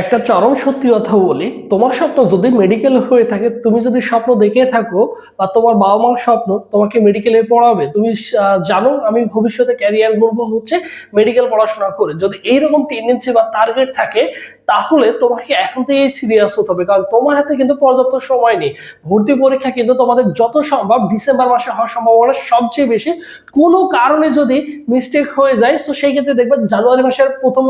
একটা চরম সত্যি কথা বলি, তোমার স্বপ্ন যদি মেডিকেল হয়ে থাকে, তুমি যদি স্বপ্ন দেখে থাকো বা তোমার বাবা মার স্বপ্ন তোমাকে মেডিকেলে পড়াবে, তুমি জানো আমি ভবিষ্যতে ক্যারিয়ার করব হচ্ছে মেডিকেল পড়াশোনা করে। যদি এইরকম টেন্ডেন্সি বা টার্গেট থাকে, তাহলে তোমাকে এখন থেকেই সিরিয়াস হতে হবে। কারণ তোমার হাতে কিন্তু পর্যাপ্ত সময় নেই। ভর্তি পরীক্ষা কিন্তু তোমাদের যত সম্ভব ডিসেম্বর মাসে হওয়ার সম্ভাবনা সবচেয়ে বেশি। কোনো কারণে যদি মিস্টেক হয়ে যায়, তো সেই ক্ষেত্রে দেখবেন জানুয়ারি মাসের প্রথম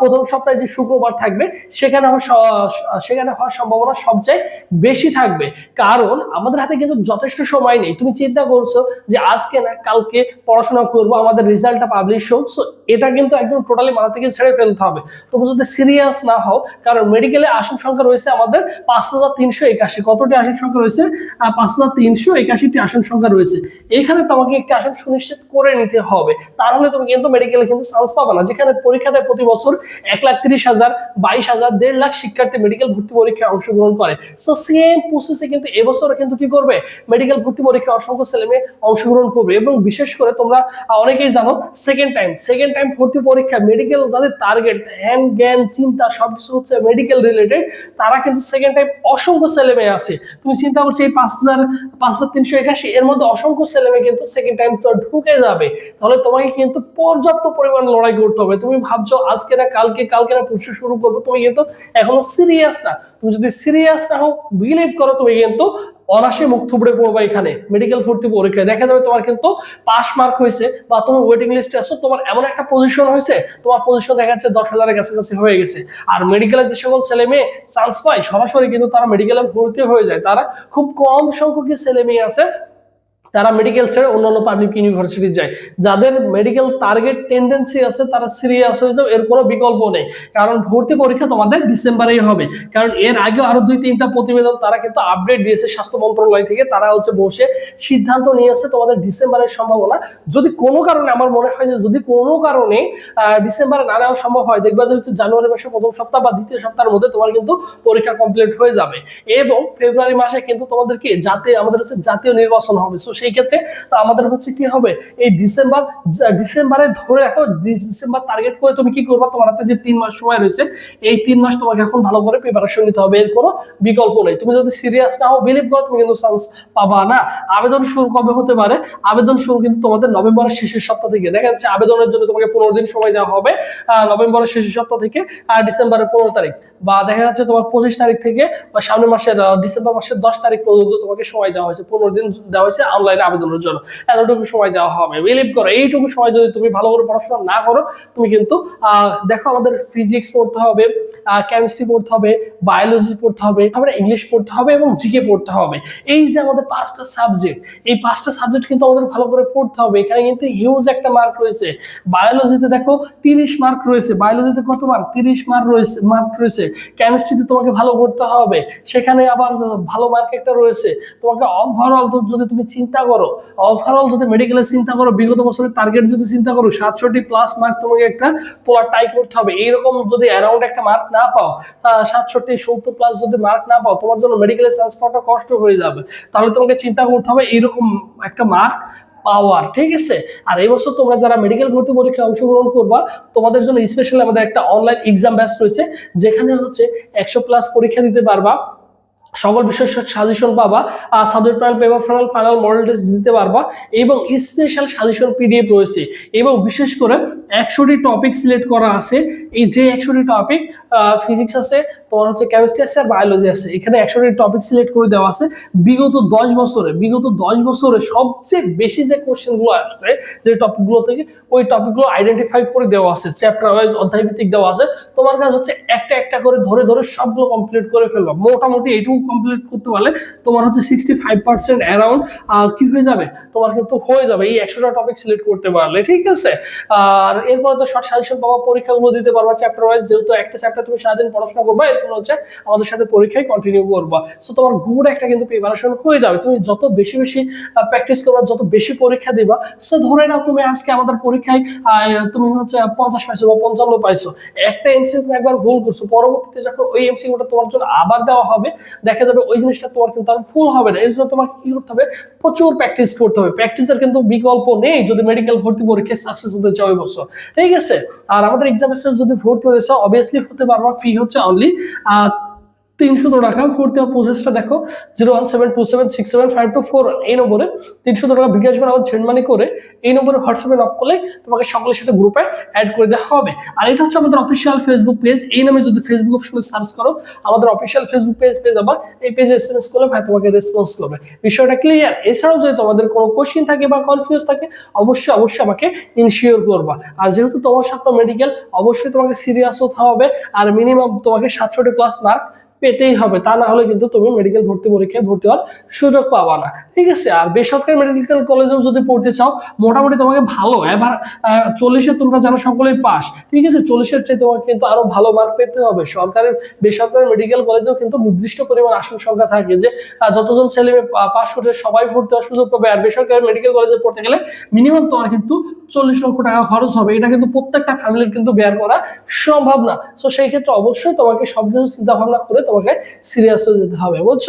প্রথম সপ্তাহে যে শুক্রবার থাকবে সেখানে হওয়ার স- সেখানে হওয়ার সম্ভাবনা সবচেয়ে বেশি থাকবে। কারণ আমাদের হাতে কিন্তু যথেষ্ট সময় নেই। তুমি চিন্তা করছ যে আজকে না, কালকে পড়াশোনা করব, আমাদের রেজাল্টটা পাবলিশ হোক সো এটা কিন্তু একদম টোটালি মাথা থেকে ছেড়ে ফেলতে হবে। তুমি যদি সিরিয়াস না হও, কারণ মেডিকেলে আসন সংখ্যা রয়েছে আমাদের পাঁচ হাজার তিনশো একাশি। কতটি আসন সংখ্যা রয়েছে? পাঁচ হাজার তিনশো একাশিটি আসন সংখ্যা রয়েছে। এখানে তোমাকে একটি আসন সুনিশ্চিত করে নিতে হবে। তাহলে তুমি কিন্তু মেডিকেলে কিন্তু চান্স পাবে না। যেখানে পরীক্ষাতে প্রতি বছর এক লাখ তিরিশ হাজার বাইশ হাজার, দেড় লাখ শিক্ষার্থী মেডিকেল ভর্তি পরীক্ষায় অংশগ্রহণ করে। সো সেম প্রসেসে কিন্তু এবছর কিন্তু কি করবে? মেডিকেল ভর্তি পরীক্ষায় অসংখ্য ছেলে মেয়ে অংশগ্রহণ করবে এবং বিশেষ করে তোমরা অনেকেই জানো সেকেন্ড টাইম সেকেন্ড টাইম ভর্তি পরীক্ষা মেডিকেল যাদের টার্গেট ধ্যান, জ্ঞান, চিন্তা সবকিছু হচ্ছে মেডিকেল রিলেটেড তারা কিন্তু সেকেন্ড টাইম অসংখ্য ছেলে মেয়ে আছে। তুমি চিন্তা করছ এই পাঁচ হাজার পাঁচ হাজার তিনশো একাশি, এর মধ্যে অসংখ্য ছেলে মেয়ে কিন্তু সেকেন্ড টাইম তো ঢুকে যাবে। তাহলে তোমাকে কিন্তু পর্যাপ্ত পরিমাণ লড়াই করতে হবে। তুমি ভাবছ, আজকে না, কালকে কালকে না, পরশু শুরু করব। তুমি কিন্তু এখনও সিরিয়াস না। তুমি যদি সিরিয়াস না হও বিলিভ করো তুমি কিন্তু অনাসে মুখ থুবড়ে পড়বা এখানে। মেডিকেল ভর্তি পরীক্ষায় দেখা যাবে তোমার কিন্তু পাস মার্ক হয়েছে বা তুমি ওয়েটিং লিস্টে আছো, তোমার এমন একটা পজিশন হয়েছে, তোমার পজিশন দেখা যাচ্ছে দশ হাজারের কাছাকাছি হয়ে গেছে। আর মেডিকেলে যে সকল ছেলে মেয়ে চান্স পায়, সরাসরি কিন্তু তারা মেডিকেলে ভর্তি হয়ে যায়। তারা খুব কম সংখ্যক ছেলে মেয়ে আছে তারা মেডিকেল ছেড়ে অন্যান্য পাবলিক ইউনিভার্সিটি যায়। যাদের মেডিকেল টার্গেট টেন্ডেন্সি আছে, তারা সিরিয়াস হয়ে যাও, এর কোনো বিকল্প নেই। কারণ ভর্তি পরীক্ষা তোমাদের ডিসেম্বরেই হবে। কারণ এর আগে আরও দুই, তিনটা প্রতিবেদন তারা কিন্তু আপডেট দিয়েছে স্বাস্থ্য মন্ত্রণালয় থেকে। তারা হচ্ছে বসে সিদ্ধান্ত নিয়েছে তোমাদের ডিসেম্বরের সম্ভাবনা। যদি কোনো কারণে, আমার মনে হয় যে যদি কোনো কারণে ডিসেম্বরে না নেওয়া সম্ভব হয়, দেখবা যে হচ্ছে জানুয়ারি মাসের প্রথম সপ্তাহ বা দ্বিতীয় সপ্তাহের মধ্যে তোমার কিন্তু পরীক্ষা কমপ্লিট হয়ে যাবে। এবং ফেব্রুয়ারি মাসে কিন্তু তোমাদেরকে জাতীয়, আমাদের হচ্ছে জাতীয় নির্বাচন হবে। সো সেই ক্ষেত্রে, তো আমাদের হচ্ছে কি হবে? এই ডিসেম্বর ডিসেম্বরে ধরে রাখো ডিসেম্বর টার্গেট করে তুমি কি করবা? তোমার হাতে যে তিন মাস সময় রয়েছে, এই তিন মাস তোমাকে এখন ভালো করে প্রিপারেশন নিতে হবে। এর কোনো বিকল্প নেই। তুমি যদি সিরিয়াস না হও বিলিভ করো, তুমি কিন্তু চান্স পাবা না। আবেদন শুরু কবে হতে পারে? আবেদন শুরু কিন্তু তোমাদের নভেম্বরের শেষের সপ্তাহ থেকে। দেখা যাচ্ছে আবেদনের জন্য তোমাকে পনেরো দিন সময় দেওয়া হবে নভেম্বরের শেষের সপ্তাহ থেকে ডিসেম্বরের পনেরো তারিখ। বা দেখা যাচ্ছে তোমার পঁচিশ তারিখ থেকে বা সামনের মাসের ডিসেম্বর মাসের দশ তারিখ পর্যন্ত তোমাকে সময় দেওয়া হয়েছে, পনেরো দিন দেওয়া হয়েছে অনলাইনে আবেদনের জন্য। এতটুকু সময় দেওয়া হবে। বিলিভ করো, এইটুকু সময় যদি তুমি ভালো করে পড়াশোনা না করো, তুমি কিন্তু দেখো আমাদের ফিজিক্স পড়তে হবে কেমিস্ট্রি পড়তে হবে বায়োলজি পড়তে হবে আমরা ইংলিশ পড়তে হবে এবং জিকে পড়তে হবে। এই যে আমাদের পাঁচটা সাবজেক্ট এই পাঁচটা সাবজেক্ট কিন্তু আমাদের ভালো করে পড়তে হবে। এখানে কিন্তু হিউজ একটা মার্ক রয়েছে। বায়োলজিতে দেখো তিরিশ মার্ক রয়েছে। বায়োলজিতে কত মার্ক তিরিশ মার্ক রয়েছে মার্ক রয়েছে। কেমিস্ট্রিতে তোমাকে ভালো করতে হবে। সেখানে আবার ভালো মার্ক একটা রয়েছে। তোমাকে ওভারঅল যদি তুমি চিন্তা করো। ওভারঅল যদি মেডিকেলে চিন্তা করো, বিগত বছরের টার্গেট যদি চিন্তা করো, সাতষট্টি প্লাস মার্ক তোমাকে একটা তোলা টাই করতে হবে। এইরকম যদি অ্যারাউন্ড একটা মার্ক না পাও সাতষট্টি, সত্তর প্লাস যদি মার্ক না পাও, তোমার জন্য মেডিকেলে চান্স পাওয়াটা কষ্ট হয়ে যাবে। তাহলে তোমাকে চিন্তা করতে হবে, এইরকম একটা মার্ক পাওয়ার, ঠিক আছে? আর এই বছর তোমরা যারা মেডিকেল ভর্তি পরীক্ষায় অংশগ্রহণ করবা, তোমাদের জন্য স্পেশালি আমাদের একটা অনলাইন এক্সাম ব্যাচ রয়েছে, যেখানে হচ্ছে একশো প্লাস পরীক্ষা দিতে পারবা। সকল বিষয় সাজেশন পাবা subject panel paper final final model test দিতে পারবা এবং স্পেশাল সাজেশন পিডিএফ রয়েছে এবং বিশেষ করে একশোটি টপিক সিলেক্ট করা আছে। এই যে একশোটি টপিক ফিজিক্স আছে, তোমার হচ্ছে কেমিস্ট্রি আছে আর বায়োলজি আছে। এখানে একশোটি টপিক সিলেক্ট করে দেওয়া আছে। বিগত দশ বছরে, বিগত দশ বছরে সবচেয়ে বেশি যে কোশ্চেনগুলো আসছে, যে টপিকগুলো থেকে, ওই টপিকগুলো আইডেন্টিফাই করে দেওয়া আছে চ্যাপ্টার ওয়াইজ অধ্যায় ভিত্তিক দেওয়া আছে। তোমার কাজ হচ্ছে একটা একটা করে ধরে ধরে সবগুলো কমপ্লিট করে ফেলবা। মোটামুটি এইটুকু কমপ্লিট করতে পারলে তোমার হচ্ছে সিক্সটি ফাইভ পার্সেন্ট অ্যারাউন্ড কি হয়ে যাবে? তোমার কিন্তু হয়ে যাবে। এই একশোটা টপিক সিলেক্ট করতে পারলে, ঠিক আছে? আর এরপরে তো শর্ট সাজেশন পাবা পরীক্ষাগুলো দিতে পারবা চ্যাপ্টার ওয়াইজ যেহেতু একটা চ্যাপ্টার তুমি সারাদিন পড়াশোনা করবা, এরপর হচ্ছে আমাদের সাথে পরীক্ষায় কন্টিনিউ করবা। সো তোমার গুড একটা কিন্তু প্রিপারেশন হয়ে যাবে। তুমি যত বেশি বেশি প্র্যাকটিস করবা, যত বেশি পরীক্ষা দিবা সো ধরে নাও তুমি আজকে আমাদের পরীক্ষায় তুমি হচ্ছে পঞ্চাশ পাইছো বা পঞ্চান্ন পাইছো। একটা এমসিকিউ একবার ভুল করছ। পরবর্তীতে যখন ওই এমসিকিউটা তোমার জন্য আবার দেওয়া হবে, দেখা দেখা যাবে ওই জিনিসটা তোমার কিন্তু আর ফুল হবে না। এই জন্য তোমাকে কি করতে হবে? প্রচুর প্র্যাকটিস করতে হবে। প্র্যাকটিসের কিন্তু বিকল্প নেই যদি মেডিকেল ভর্তি পরীক্ষায় সাকসেস হতে চাও এই বছর। ঠিক আছে? আর আমাদের এক্সামেশন যদি ভর্তি হতে চাও অবভিয়াসলি হতে পারবা ফি হচ্ছে অনলি তিনশো টাকা ভর্তি হওয়ার প্রসেসটা দেখো zero one seven two seven six seven five two four এই নম্বরে। তিনশো টাকা বিকাশ বানাও ছেন মানি করে এই নম্বরে হোয়াটসঅ্যাপে নক করলে তোমাকে সকলের সাথে গ্রুপে অ্যাড করে দেওয়া হবে। আর এটা হচ্ছে আমাদের অফিসিয়াল ফেসবুক পেজ এই নামে যদি ফেসবুক অপশনে সার্চ করো, আমাদের অফিসিয়াল ফেসবুক পেজ পেয়ে যাবা। এই পেজে এস এম এস করলে ভাই তোমাকে রেসপন্স করবে। বিষয়টা ক্লিয়ার এছাড়াও যদি তোমাদের কোনো কোশ্চিন থাকে বা কনফিউজ থাকে, অবশ্যই অবশ্যই আমাকে ইনশিওর করবা। আর যেহেতু তোমার স্বপ্ন মেডিকেল অবশ্যই তোমাকে সিরিয়াস হতে হবে। আর মিনিমাম তোমাকে সাতষট্টি ক্লাস মার্ক পেতেই হবে। তা না হলে কিন্তু তুমি মেডিকেল ভর্তি পরীক্ষায় ভর্তি হওয়ার সুযোগ পাবা না। ঠিক আছে? আর বেসরকারি মেডিকেল কলেজেও যদি পড়তে চাও, মোটামুটি তোমাকে ভালো। এবার চল্লিশে তোমরা জানো সকলেই পাস। ঠিক আছে? চল্লিশের চেয়ে তোমাকে কিন্তু আরও ভালো মার্ক পেতে হবে। সরকারের, বেসরকারি মেডিকেল কলেজেও কিন্তু নির্দিষ্ট পরিমাণ আসন সংখ্যা থাকে যে যতজন ছেলে পাস করছে, সবাই ভর্তি হওয়ার সুযোগ পাবে। আর বেসরকারি মেডিকেল কলেজে পড়তে গেলে মিনিমাম তোমার কিন্তু চল্লিশ লক্ষ টাকা খরচ হবে। এটা কিন্তু প্রত্যেকটা ফ্যামিলির কিন্তু বেয়ার করা সম্ভব না। তো সেই ক্ষেত্রে অবশ্যই তোমাকে সবকিছু চিন্তা ভাবনা করে তোমাকে সিরিয়াস হয়ে যেতে হবে বুঝছ?